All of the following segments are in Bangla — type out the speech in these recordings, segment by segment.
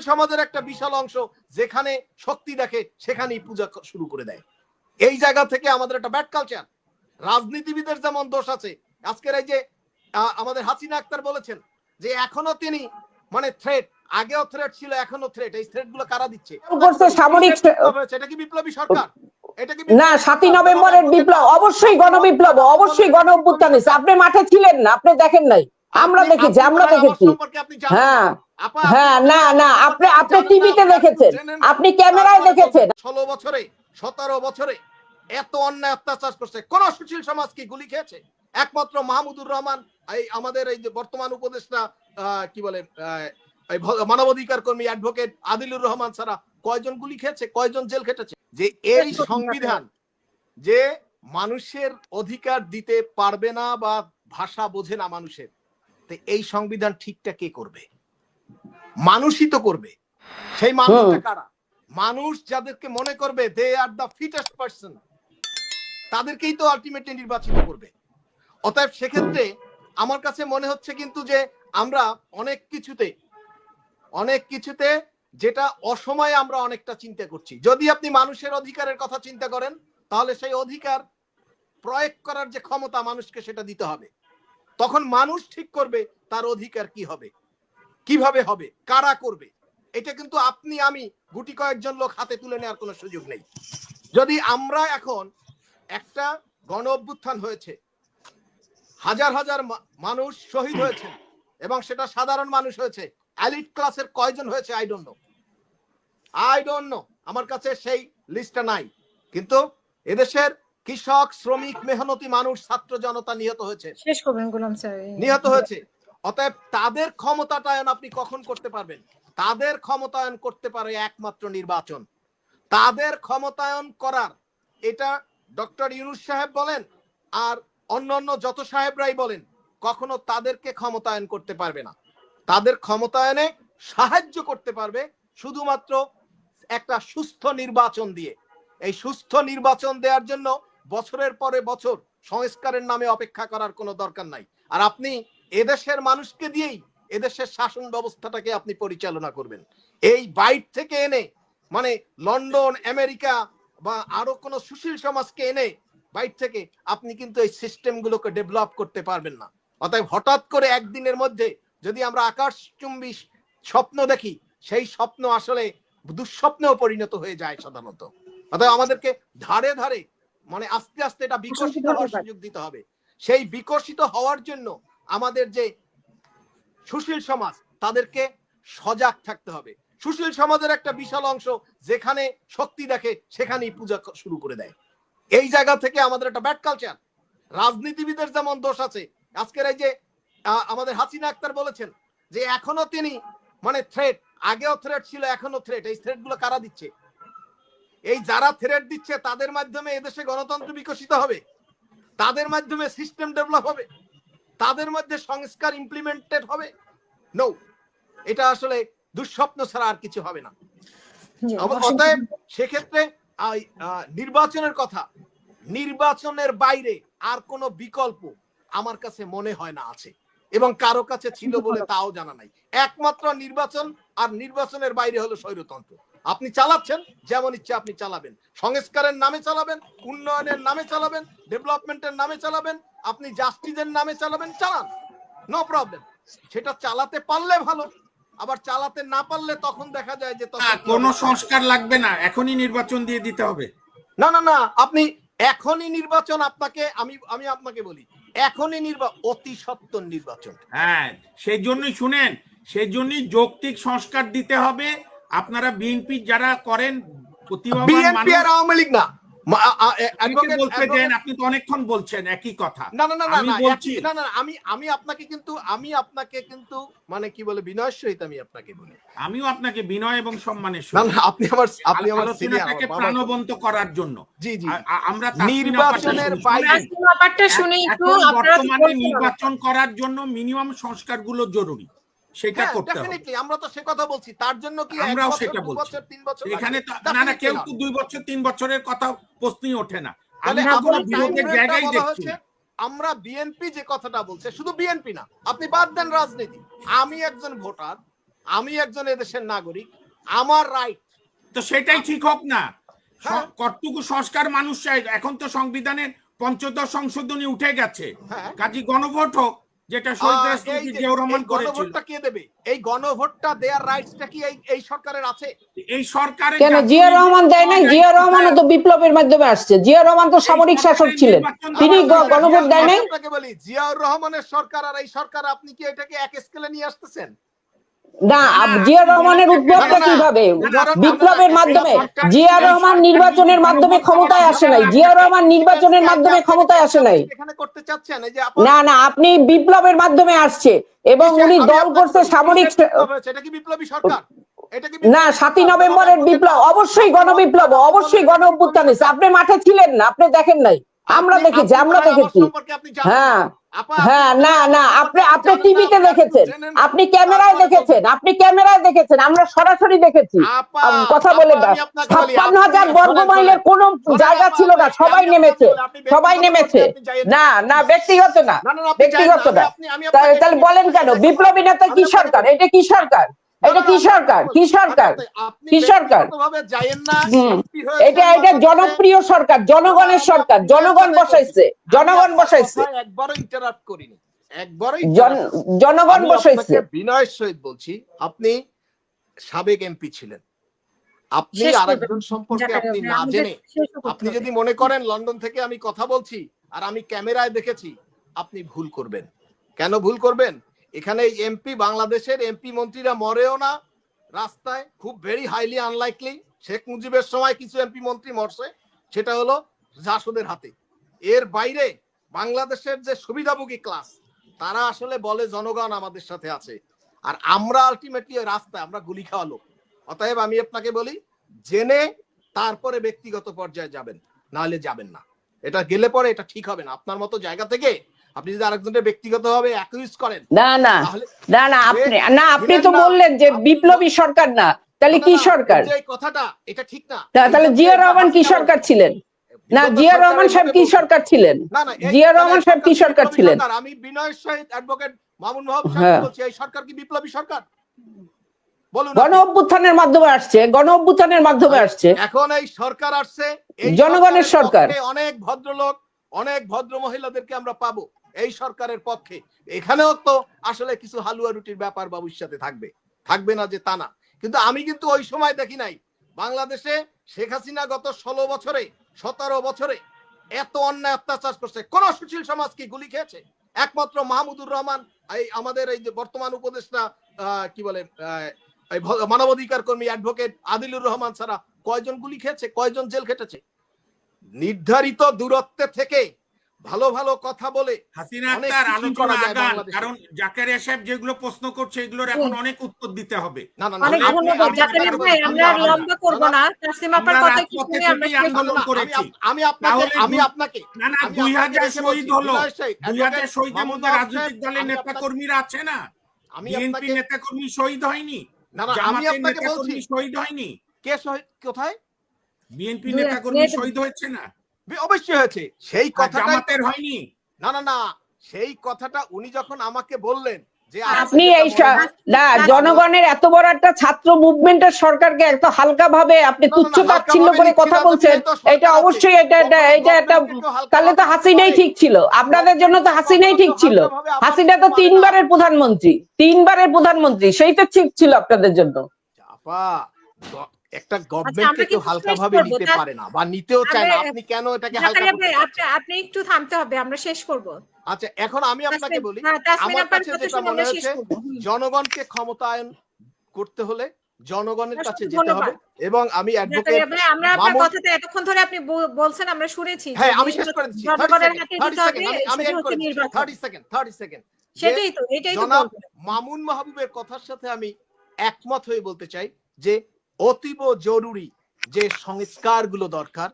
সুশীল সমাজের একটা বিশাল অংশ যেখানে শক্তি দেখে সেখানেই পূজা শুরু করে দেয়। এই জায়গা থেকে আমাদের একটা ব্যাড কালচার রাজনীতিবিদের যেমন দোষ আছে আজকের এই যে আমাদের হাসিনা আক্তার বলেছেন যে এখনও তিনি মানে থ্রেট আগেও থ্রেট ছিল এখনও থ্রেট এই থ্রেটগুলো কারা দিচ্ছে? সামরিক এটা কি বিপ্লবী সরকার? না সাতই নভেম্বরের বিপ্লব অবশ্যই গণবিপ্লব অবশ্যই গণ অভ্যুত্থান আপনি মাঠে ছিলেন না আপনি দেখেন নাই। আমরা দেখেছি আমরা দেখেছি। হ্যাঁ হ্যাঁ না না আপনি আপনি টিভিতে দেখেছেন। আপনি ক্যামেরায় দেখেছেন। ষোলো বছরে সতেরো বছরে এত অন্যায় অত্যাচার করছে। কোন সুশীল সমাজ কি গুলি খেয়েছে? একমাত্র মাহমুদুর রহমান এই আমাদের এই যে বর্তমান উপদেষ্টা আহ, কি বলে মানবাধিকার কর্মী অ্যাডভোকেট আদিলুর রহমান ছাড়া কয়জন গুলি খেয়েছে? কয়জন জেল খেটেছে? যে এই সংবিধান যে মানুষের অধিকার দিতে পারবে না বা ভাষা বোঝে না মানুষের তো এই সংবিধান ঠিকটা কে করবে? মানুষই তো করবে। সেই মানুষটা কারা? মানুষ যাদেরকে মনে করবে they are the fittest person তাদেরকেই তো আলটিমেটলি নির্বাচিত করবে। অতএব সেক্ষেত্রে আমার কাছে মনে হচ্ছে কিন্তু যে আমরা অনেক কিছুতে অনেক কিছুতে যেটা অসময়ে আমরা অনেকটা চিন্তা করছি। যদি আপনি মানুষের অধিকারের কথা চিন্তা করেন তাহলে সেই অধিকার প্রয়োগ করার যে ক্ষমতা মানুষকে সেটা দিতে হবে। তখন মানুষ ঠিক করবে তার অধিকার কি হবে? কীভাবে হবে? কারা করবে? এটা কিন্তু আপনি, আমি, গুটি কয়েকজন লোক হাতে তুলে নেওয়ার কোনো সুযোগ নেই। যদি আমরা এখন একটা গণ অভ্যুত্থান হয়েছে, হাজার হাজার মানুষ শহীদ হয়েছেন এবং সেটা সাধারণ মানুষ হয়েছে অ্যালিট ক্লাসের কয়জন হয়েছে? I don't know I don't know আমার কাছে সেই লিস্টটা নাই। কিন্তু এদেশের কৃষক শ্রমিক মেহনতি মানুষ ছাত্র জনতা নিহত হয়েছে। শেষ করবেন গোলাম স্যার নিহত হয়েছে। অতএব তাদের ক্ষমতাটায়ন আপনি কখন করতে পারবেন? তাদের ক্ষমতায়ন করতে পারে একমাত্র নির্বাচন। তাদের ক্ষমতায়ন করার এটা ডক্টর ইউনুস সাহেব বলেন আর অন্যান্য যত সাহেবরাই বলেন কখনো তাদেরকে ক্ষমতায়ন করতে পারবে না। তাদের ক্ষমতায়নে সাহায্য করতে পারবে শুধুমাত্র একটা সুস্থ নির্বাচন দিয়ে। এই সুস্থ নির্বাচন দেওয়ার জন্য বছরের পরে বছর সংস্কারের নামে অপেক্ষা করার কোনো দরকার নাই। আর আপনি এদেশের মানুষকে দিয়েই এদেশের শাসন ব্যবস্থাটাকে আপনি পরিচালনা করবেন। এই বাইট থেকে এনে মানে লন্ডন, আমেরিকা বা আরও কোনো সুশীল সমাজকে এনে বাইট থেকে আপনি কিন্তু এই সিস্টেমগুলোকে ডেভেলপ করতে পারবেন না। অতএব হঠাৎ করে একদিনের মধ্যে যদি আমরা আকাশচুম্বী স্বপ্ন দেখি, সেই স্বপ্ন আসলে দুঃস্বপ্নেও পরিণত হয়ে যায় সাধারণত। অতএব আমাদেরকে ধারে ধারে মানে আস্তে আস্তে এটা বিকশিত হওয়ার সুযোগ দিতে হবে। সেই বিকশিত হওয়ার জন্য আমাদের যে সুশীল সমাজ তাদেরকে সজাগ থাকতে হবে। সুশীল সমাজের একটা বিশাল অংশ যেখানে শক্তি দেখে সেখানেই পূজা শুরু করে দেয়। এই জায়গা থেকে আমাদের একটা ব্যাড কালচার রাজনীতিবিদের যেমন দোষ আছে আজকের এই যে আমাদের হাসিনা আক্তার বলেছেন যে এখনও তিনি মানে থ্রেট আগেও থ্রেট ছিল এখনও থ্রেট এই থ্রেটগুলো কারা দিচ্ছে? এই যারা থ্রেট দিচ্ছে তাদের মাধ্যমে এদেশে গণতন্ত্র বিকশিত হবে। তাদের মাধ্যমে সিস্টেম ডেভেলপ হবে। তাদের মধ্যে সংস্কার ইমপ্লিমেন্টেড হবে। নো এটা আসলে দুঃস্বপ্ন ছাড়া আর কিছু হবে না। অতএব সেক্ষেত্রে নির্বাচনের কথা নির্বাচনের বাইরে আর কোনো বিকল্প আমার কাছে মনে হয় না আছে। এবং কারও কাছে ছিল বলে তাও জানা নাই। একমাত্র নির্বাচন আর নির্বাচনের বাইরে হলো স্বৈরতন্ত্র। আপনি চালাচ্ছেন যেমন ইচ্ছে আপনি চালাবেন। সংস্কারের নামে চালাবেন উন্নয়নের নামে চালাবেন ডেভেলপমেন্টের নামে চালাবেন আপনি জাস্টিসের নামে চালাবেন চালান। নো প্রবলেম সেটা চালাতে পারলে ভালো আবার চালাতে না পারলে তখন দেখা যায় যে কোনো সংস্কার লাগবে না এখনই নির্বাচন দিয়ে দিতে হবে। না না না আপনি এখনই নির্বাচন আপনাকে আমি আমি আপনাকে বলি এখনই নির্বাচন অতি সত্তর নির্বাচন। হ্যাঁ সেই জন্যই শুনেন সেই জন্যই যৌক্তিক সংস্কার দিতে হবে আপনারা বিএনপি যারা করেন বিএনপি আর আওয়ামী লীগ না। আপনি তো অনেকক্ষণ বলছেন একই কথা। না না না না না, না না না, আমি আমি আপনাকে কিন্তু আমি আপনাকে কিন্তু মানে কি বলে বিনয়ের সহিত আমি আপনাকে বলি। আমিও আপনাকে বিনয় এবং সম্মানের না না আপনি আমার আপনি আমার আলোচনাটাকে প্রাণবন্ত করার জন্য। জি জি। আমরা নির্বাচনের বাইরে- ব্যাপারটা শুনে একটু আপনারা বর্তমানে নির্বাচন করার জন্য মিনিমাম সংস্কারগুলো জরুরি। সেটা হ্যাঁ, করতে হবে। আমরা তো সে কথা বলছি। তার জন্য কি আমরাও সেটা বলছি। বছর তিন বছর? এখানে না না কেউ তো দুই বছর তিন বছরের কথা প্রশ্নই ওঠে না। আমরা কোনো বিরোধের জায়গায় দেখছি আমরা বিএনপি যে কথাটা বলছে শুধু বিএনপি না আপনি বাদ দেন রাজনীতি। আমি একজন ভোটার আমি একজন এদেশের নাগরিক আমার রাইট তো সেটাই ঠিক হোক না। হ্যাঁ। কতটুকু সংস্কার মানুষ চাই এখন তো সংবিধানের পঞ্চদশ সংশোধনী উঠে গেছে। হ্যাঁ। কাজী গণভোট হোক যেটা শহীদ আহ, রাষ্ট্রপতি জিয়াউর রহমান করেছিল গণভোটটা কে দেবে? এই গণভোটটা দেয়ার রাইটসটা কি এই এই সরকারের আছে? এই সরকারের কেন? জিয়া রহমান দেয় নাই? জিয়া রহমান তো বিপ্লবের মাধ্যমে আসছে। জিয়া রহমান তো সামরিক শাসক ছিলেন। তিনি গণভোট দেয় নাই? আমি আপনাকে বলি জিয়াউর রহমানের সরকার আর এই সরকার আপনি কি এটাকে এক স্কেলে নিয়ে আসতেছেন? না জিয়া রহমানের উদ্ভবটা কীভাবে বিপ্লবের মাধ্যমে জিয়া রহমান নির্বাচনের মাধ্যমে ক্ষমতায় আসে নাই জিয়া রহমান নির্বাচনের মাধ্যমে ক্ষমতায় আসে নাই না না আপনি বিপ্লবের মাধ্যমে আসছে এবং উনি দল করছে সামরিক না সাতই নভেম্বরের বিপ্লব অবশ্যই গণবিপ্লব অবশ্যই গণ অভ্যুত্থান। আপনি মাঠে ছিলেন না আপনি দেখেন নাই আমরা দেখেছি আমরা মনে হয় আমার দেখেছি। হ্যাঁ হ্যাঁ না না আপনি আপনি টিভিতে দেখেছেন। আপনি ক্যামেরায় দেখেছেন আপনি ক্যামেরায় দেখেছেন আমরা সরাসরি দেখেছি। কথা বলে ছাপ্পান্ন হাজার বর্গ মাইলের। কোনো জায়গা ছিল না সবাই নেমেছে সবাই নেমেছে। না। না ব্যক্তিগত না। ব্যক্তিগত না, তাহলে বলেন কেন বিপ্লবী নেতা কি আমি সরকার? এটা কি সরকার? এটা কি সরকার? কি সরকার? আপনি কি সরকার? এটা এটা জনপ্রিয় সরকার জনগণের সরকার জনগণ বসাইছে জনগণ বসাইছে। একবারও ইন্টারাপ্ট করিনি জনগণ বসাইছে। বিনয়ের সহিত বলছি আপনি সাবেক এমপি ছিলেন। আপনি আরেকজন সম্পর্কে আপনি না জেনে আপনি যদি মনে করেন লন্ডন থেকে আমি কথা বলছি আর আমি ক্যামেরায় দেখেছি আপনি ভুল করবেন। কেন ভুল করবেন? এখানে এমপি বাংলাদেশের এমপি মন্ত্রীরা মরেও না রাস্তায়, খুব ভেরি হাইলি আনলাইকলি শেখ মুজিবের সময় কিছু এমপি মন্ত্রী মরছে, সেটা হলো জাসদের হাতে। এর বাইরে বাংলাদেশের যে সুবিধাভোগী ক্লাস তারা আসলে বলে জনগণ আমাদের সাথে আছে। আর আমরা আলটিমেটলি রাস্তায় আমরা গুলি খাওয়া লোক। অতএব আমি আপনাকে বলি, জেনে তারপরে ব্যক্তিগত পর্যায়ে যাবেন, নাহলে যাবেন না। এটা গেলে পরে এটা ঠিক হবে না। আপনার মতো জায়গা থেকে আপনি যদি আরেকজনের ব্যক্তিগত ভাবে অ্যাকিউজ করেন না না না না আপনি না আপনি তো বললেন যে বিপ্লবী সরকার না তাহলে কি সরকার কথাটা এটা ঠিক না তাহলে জিয়া রহমান কি সরকার ছিলেন না জিয়া রহমান সাহেব কি সরকার ছিলেন জিয়া রহমান সাহেব কি সরকার ছিলেন? আমি বিনয়ের সহিত অ্যাডভোকেট মামুন মাহবুব সাহেব হ্যাঁ। বলছি এই সরকার কি বিপ্লবী সরকার বলুন গণ। অভ্যুত্থানের মাধ্যমে আসছে গণ অভ্যুত্থানের মাধ্যমে আসছে এখন এই সরকার আসছে এই জনগণের সরকার। অনেক ভদ্রলোক অনেক ভদ্র মহিলাদেরকে আমরা পাবো এই সরকারের পক্ষে। এখানেও তো আসলে কিছু হালুয়া রুটির ব্যাপার ভবিষ্যতে থাকবে। থাকবে না যে তা না। কিন্তু আমি কিন্তু ওই সময় দেখি নাই। বাংলাদেশে শেখ হাসিনা গত ষোলো বছরে, সতেরো বছরে এত অন্যায় অত্যাচার করছে। কোন সুশীল সমাজ কি গুলি খেয়েছে? একমাত্র মাহমুদুর রহমান, এই আমাদের এই যে বর্তমান উপদেষ্টা কি বলে মানবাধিকার কর্মী অ্যাডভোকেট আদিলুর রহমান ছাড়া কয়জন গুলি খেয়েছে? কয়জন জেল খেটেছে? নির্ধারিত দূরত্বে থেকে ভালো ভালো কথা বলে হাসিনা আক্তার আলোচনা আগান কারণ জাকারিয়া সাহেব যেগুলো প্রশ্ন করছে এগুলোর এখন অনেক উত্তর দিতে হবে। না না না অনেক ধন্যবাদ জাকারিয়া ভাই আমরা লম্বা করব না। তাসলিম আপার কথা কি শুনে আমরা আন্দোলন করব। না, আমি- করেছি। আমি আপনাকে আমি আপনাকে না না আমি দুই আপনাকে হাজার এসে শহীদ হলো। বিনয় সাহেব, দুই হাজার advocate শহীদের মধ্যে রাজনৈতিক দলের নেতা কর্মীরা আছে না? আমি বিএনপি নেতা কর্মী শহীদ হয়নি? না না আমি আপনাকে বলছি। শহীদ হয়নি? কে শহীদ কোথায়? বিএনপি নেতা কর্মী শহীদ হয়েছে না? অবশ্যই হয়েছে। সেই জামাতের হয়নি। না না না। সেই কথাটা উনি যখন আমাকে বললেন আপনি এই না জনগণের এত বড় একটা ছাত্র মুভমেন্টের সরকারকে এত হালকা ভাবে আপনি তুচ্ছ তাচ্ছিল্য করে কথা বলছেন। এটা অবশ্যই এটা এটা এটা একটা তাহলে তো হাসিনাই ঠিক ছিল। আপনাদের জন্য তো হাসিনাই ঠিক ছিল। হাসিনা তো তিনবারের প্রধানমন্ত্রী। তিনবারের প্রধানমন্ত্রী। সেই তো ঠিক ছিল আপনাদের জন্য। একটা আচ্ছা, গভর্নমেন্ট আমরা কিন্তু হালকা ভাবে নিতে পারে না বা নিতেও চায় না আপনি কেন এটাকে হালকা করতে আপনি আপনি একটু থামতে হবে আমরা শেষ করব। আচ্ছা এখন আমি আপনাকে বলি হ্যাঁ, আমার কাছে যেটা মনে হচ্ছে জনগণকে ক্ষমতায়ন করতে হলে জনগণের কাছে যেতে হবে এবং আমি অ্যাডভোকেট আমরা আপনার কথাটা এতক্ষণ ধরে আপনি বলছেন আমরা শুনেছি হ্যাঁ আমি শেষ করে দিচ্ছি 30 সেকেন্ড আমি সেটা করে 30 সেকেন্ড 30 সেকেন্ড সেটাই তো এটাই তো মামুন মাহবুবের কথার সাথে আমি একমত হয়ে বলতে চাই যে অতীব জরুরি যে সংস্কারগুলো দরকার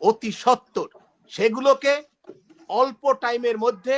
অতি সত্বর সেগুলোকে অল্প টাইমের মধ্যে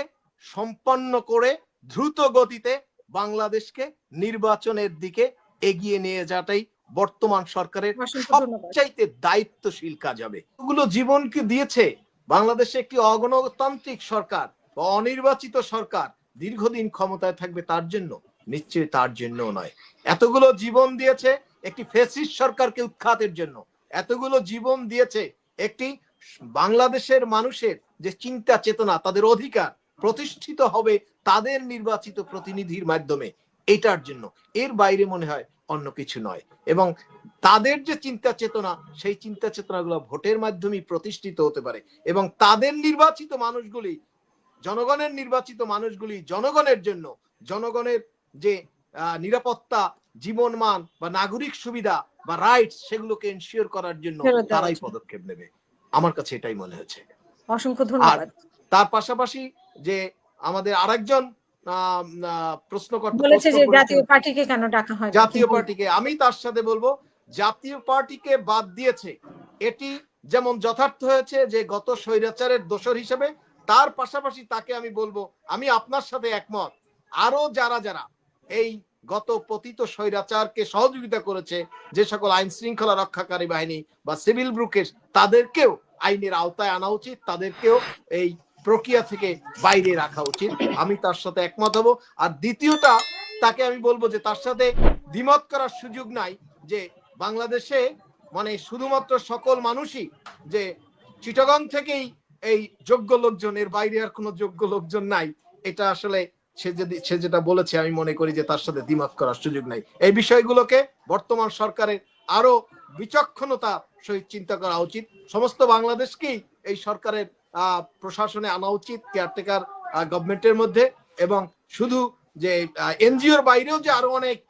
সম্পন্ন করে দ্রুত গতিতে বাংলাদেশকে নির্বাচনের দিকে এগিয়ে নিয়ে যাওয়াটাই বর্তমান সরকারের সবচাইতে দায়িত্বশীল কাজ হবে। ওগুলো জীবনকে দিয়েছে বাংলাদেশে একটি অগণতান্ত্রিক সরকার বা অনির্বাচিত সরকার। দীর্ঘদিন ক্ষমতায় থাকবে তার জন্য। নিশ্চয়ই তার জন্য নয়। এতগুলো জীবন দিয়েছে একটি ফেসিস্ট সরকারকে উৎখাতের জন্য। এতগুলো জীবন দিয়েছে একটি বাংলাদেশের মানুষের যে চিন্তা চেতনা, তাদের অধিকার প্রতিষ্ঠিত হবে তাদের নির্বাচিত প্রতিনিধির মাধ্যমে, এটার জন্য। এর বাইরে মনে হয় অন্য কিছু নয়। এবং তাদের যে চিন্তা চেতনা, সেই চিন্তা চেতনাগুলো ভোটের মাধ্যমে প্রতিষ্ঠিত হতে পারে। এবং তাদের নির্বাচিত মানুষগুলি, জনগণের নির্বাচিত মানুষগুলি জনগণের জন্য, জনগণের যে নিরাপত্তা জীবনমান বা নাগরিক সুবিধা বা রাইটস সেগুলোকে এনশিওর করার জন্য তারাই পদক্ষেপ নেবে। আমার কাছে এটাই মনে হয়েছে। অসংখ্য ধন্যবাদ। তার পাশাপাশি যে আমাদের আরেকজন প্রশ্নকর্তা বলেছে যে জাতীয় পার্টিকে কেন ডাকা হয় জাতীয় পার্টিকে আমি তার সাথে বলব জাতীয় পার্টিকে বাদ দিয়েছে। এটি যেমন যথার্থ হয়েছে যে গত স্বৈরাচারের দোষর হিসেবে তার পাশাপাশি তাকে আমি বলব আমি আপনার সাথে একমত। আরও যারা যারা এই গত পতিত স্বৈরাচারকে সহযোগিতা করেছে যে সকল আইন শৃঙ্খলা রক্ষাকারী বাহিনী বা সিভিল ব্রুকের তাদেরকেও আইনের আওতায় আনা উচিত, তাদেরকেও এই প্রক্রিয়া থেকে বাইরে রাখা উচিত। আমি তার সাথে একমত হব। আর দ্বিতীয়টা, তাকে আমি বলব যে তার সাথে দ্বিমত করার সুযোগ নাই যে বাংলাদেশে মানে শুধুমাত্র সকল মানুষই যে চিটাগং থেকেই এই যোগ্য লোকজন, এর বাইরে আর কোনো যোগ্য লোকজন নাই, এটা আসলে সে যদি, সে যেটা বলেছে, আমি মনে করি যে তার সাথে দ্বিমত করার সুযোগ নাই। এই বিষয়গুলোকে বর্তমান সরকারের আরও বিচক্ষণতা সহিত চিন্তা করা উচিত। সমস্ত বাংলাদেশকেই এই সরকারের প্রশাসনে আনা উচিত কেয়ারটেকার গভর্নমেন্টের মধ্যে। এবং শুধু যে এনজিওর বাইরেও যে আরও অনেক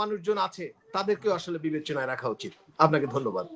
মানুষজন আছে, তাদেরকেও আসলে বিবেচনায় রাখা উচিত। আপনাকে ধন্যবাদ।